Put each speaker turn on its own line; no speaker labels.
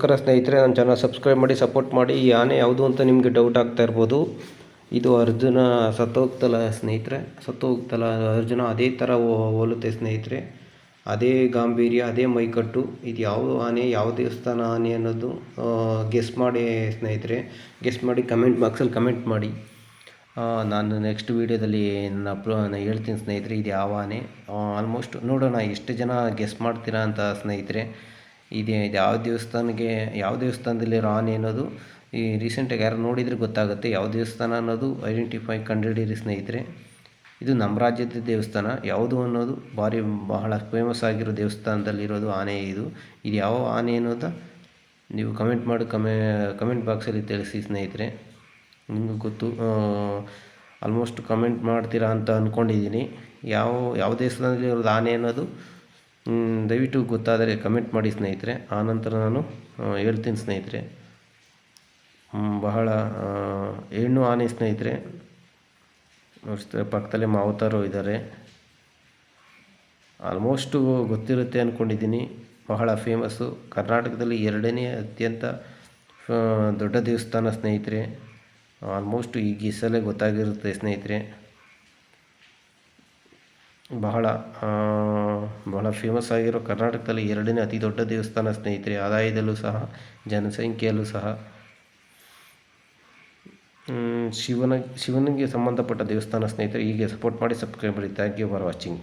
ನಮಸ್ಕಾರ ಸ್ನೇಹಿತರೆ, ನನ್ನ ಚಾನಲ್ ಸಬ್ಸ್ಕ್ರೈಬ್ ಮಾಡಿ ಸಪೋರ್ಟ್ ಮಾಡಿ, ಈ ಆನೆ ಯಾವುದು ಅಂತ ನಿಮಗೆ ಡೌಟ್ ಆಗ್ತಾ ಇರ್ಬೋದು. ಇದು ಅರ್ಜುನ, ಸತ್ತೋಗ್ತಲ್ಲ ಸ್ನೇಹಿತರೆ. ಸತ್ತೋಗ್ತಲ್ಲ ಅರ್ಜುನ, ಅದೇ ಥರ ಹೋಲುತ್ತೆ ಸ್ನೇಹಿತರೆ. ಅದೇ ಗಾಂಭೀರ್ಯ, ಅದೇ ಮೈಕಟ್ಟು. ಇದು ಯಾವ ಆನೆ, ಯಾವ ದೇವಸ್ಥಾನ ಆನೆ ಅನ್ನೋದು ಗೆಸ್ ಮಾಡಿ ಸ್ನೇಹಿತರೆ. ಗೆಸ್ ಮಾಡಿ ಕಮೆಂಟ್ ಬಾಕ್ಸಲ್ಲಿ ಕಮೆಂಟ್ ಮಾಡಿ. ನಾನು ನೆಕ್ಸ್ಟ್ ವೀಡಿಯೋದಲ್ಲಿ ನನ್ನ ನಾನು ಹೇಳ್ತೀನಿ ಸ್ನೇಹಿತರೆ, ಇದು ಯಾವ ಆನೆ? ಆಲ್ಮೋಸ್ಟ್ ನೋಡೋಣ, ಎಷ್ಟು ಜನ ಗೆಸ್ ಮಾಡ್ತೀರಾ ಅಂತ ಸ್ನೇಹಿತರೆ. ಇದು ಯಾವ ದೇವಸ್ಥಾನಕ್ಕೆ, ಯಾವ ದೇವಸ್ಥಾನದಲ್ಲಿ ರಾನ್ ಅನ್ನೋದು ಈ ರೀಸೆಂಟಾಗಿ ಯಾರು ನೋಡಿದರೆ ಗೊತ್ತಾಗುತ್ತೆ. ಯಾವ ದೇವಸ್ಥಾನ ಅನ್ನೋದು ಐಡೆಂಟಿಫೈ ಕಂಡುಹಿಡೀರಿ ಸ್ನೇಹಿತರೆ. ಇದು ನಮ್ಮ ರಾಜ್ಯದ ದೇವಸ್ಥಾನ. ಯಾವುದು ಅನ್ನೋದು ಭಾರಿ ಬಹಳ ಫೇಮಸ್ ಆಗಿರೋ ದೇವಸ್ಥಾನದಲ್ಲಿರೋದು ಆನೆ ಇದು. ಇದು ಯಾವ ಆನೆ ಅನ್ನೋದು ನೀವು ಕಮೆಂಟ್ ಮಾಡಿ, ಕಮೆ ಕಮೆಂಟ್ ಬಾಕ್ಸಲ್ಲಿ ತಿಳಿಸಿ ಸ್ನೇಹಿತರೆ. ನಿಮಗೆ ಗೊತ್ತು ಆಲ್ಮೋಸ್ಟ್ ಕಮೆಂಟ್ ಮಾಡ್ತೀರಾ ಅಂತ ಅಂದ್ಕೊಂಡಿದ್ದೀನಿ ಯಾವ ಯಾವ ದೇವಸ್ಥಾನದಲ್ಲಿ ಇರೋದು ಆನೆ ಅನ್ನೋದು ದಯವಿಟ್ಟು ಗೊತ್ತಾದರೆ ಕಮೆಂಟ್ ಮಾಡಿ ಸ್ನೇಹಿತರೆ. ಆನಂತರ ನಾನು ಹೇಳ್ತೀನಿ ಸ್ನೇಹಿತರೆ. ಬಹಳ ಹೆಣ್ಣು ಆನೆ ಸ್ನೇಹಿತರೆ. ಪಕ್ಕದಲ್ಲೇ ಮಾವತಾರು ಇದ್ದಾರೆ. ಆಲ್ಮೋಸ್ಟು ಗೊತ್ತಿರುತ್ತೆ ಅಂದ್ಕೊಂಡಿದ್ದೀನಿ ಬಹಳ ಫೇಮಸ್ಸು. ಕರ್ನಾಟಕದಲ್ಲಿ ಎರಡನೇ ಅತ್ಯಂತ ದೊಡ್ಡ ದೇವಸ್ಥಾನ ಸ್ನೇಹಿತರೆ. ಆಲ್ಮೋಸ್ಟ್ ಈಗ ಈ ಸಲ ಗೊತ್ತಾಗಿರುತ್ತೆ ಸ್ನೇಹಿತರೆ. ಬಹಳ ಬಹಳ ಫೇಮಸ್ ಆಗಿರೋ ಕರ್ನಾಟಕದಲ್ಲಿ ಎರಡನೇ ಅತಿ ದೊಡ್ಡ ದೇವಸ್ಥಾನ ಸ್ನೇಹಿತರೆ, ಆದಾಯದಲ್ಲೂ ಸಹ, ಜನಸಂಖ್ಯೆಯಲ್ಲೂ ಸಹ. ಶಿವನ, ಶಿವನಿಗೆ ಸಂಬಂಧಪಟ್ಟ ದೇವಸ್ಥಾನ ಸ್ನೇಹಿತರೆ, ಹೀಗೆ ಸಪೋರ್ಟ್ ಮಾಡಿ ಸಬ್ಸ್ಕ್ರೈಬ್ ಮಾಡಿ ಥ್ಯಾಂಕ್ ಯು ಫಾರ್ ವಾಚಿಂಗ್